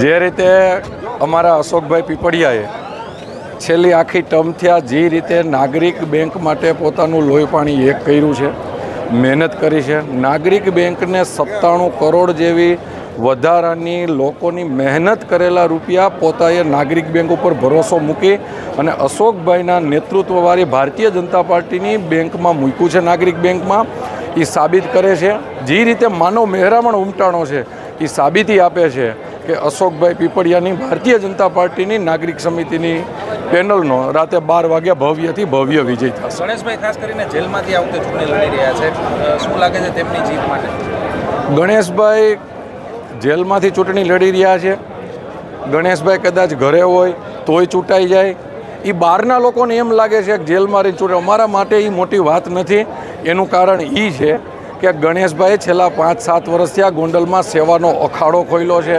જે રીતે અમારા અશોકભાઈ પીપળિયાએ છેલ્લી આખી ટર્મ થયા જે રીતે નાગરિક બેંક માટે પોતાનું લોહી પાણી એક કર્યું છે મહેનત કરી છે નાગરિક બેંકને સત્તાણું કરોડ જેવી વધારાની લોકોની મહેનત કરેલા રૂપિયા પોતાએ નાગરિક બેંક ઉપર ભરોસો મૂકી અને અશોકભાઈના નેતૃત્વવાળી ભારતીય જનતા પાર્ટીની બેંકમાં મૂક્યું છે નાગરિક બેંકમાં. એ સાબિત કરે છે. જે રીતે માનવ મહેરામણ ઉમટાણો છે એ સાબિતી આપે છે કે અશોકભાઈ પીપળિયાની ભારતીય જનતા પાર્ટીની નાગરિક સમિતિની પેનલનો રાતે બાર વાગ્યા ભવ્યથી ભવ્ય વિજય થશે. ગણેશભાઈ ખાસ કરીને જેલમાંથી આ વખતે ચૂંટણી લડી રહ્યા છે. શું લાગે છે તેમની જીત માટે? ગણેશભાઈ જેલમાંથી ચૂંટણી લડી રહ્યા છે. ગણેશભાઈ કદાચ ઘરે હોય તોય ચૂંટાઈ જાય. એ બહારના લોકોને એમ લાગે છે કે જેલમાં રહી ચૂંટે અમારા માટે એ મોટી વાત નથી. એનું કારણ એ છે કે ગણેશભાઈ છેલ્લા પાંચ, સાત વર્ષથી આ ગોંડલમાં સેવાનો અખાડો ખોલ્યો છે.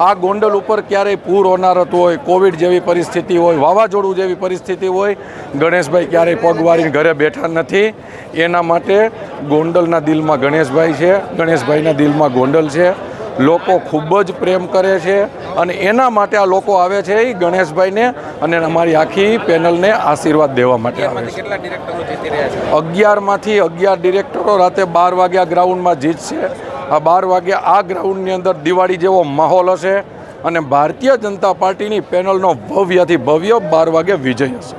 આ ગોંડલ ઉપર ક્યારેય પૂર હોનારત હોય, કોવિડ જેવી પરિસ્થિતિ હોય, વાવાઝોડું જેવી પરિસ્થિતિ હોય, ગણેશભાઈ ક્યારેય પગવારીને ઘરે બેઠા નથી. એના માટે ગોંડલના દિલમાં ગણેશભાઈ છે, ગણેશભાઈના દિલમાં ગોંડલ છે. લોકો ખૂબ જ પ્રેમ કરે છે અને એના માટે આ લોકો આવે છે એ ગણેશભાઈને અને અમારી આખી પેનલને આશીર્વાદ દેવા માટે આવે છે. અગિયારમાંથી અગિયાર ડિરેક્ટરો રાતે બાર વાગ્યા ગ્રાઉન્ડમાં જીતશે. આ બાર વાગ્યા આ ગ્રાઉન્ડની અંદર દિવાળી જેવો માહોલ હશે અને ભારતીય જનતા પાર્ટીની પેનલનો ભવ્યથી ભવ્ય બાર વાગે વિજય હશે.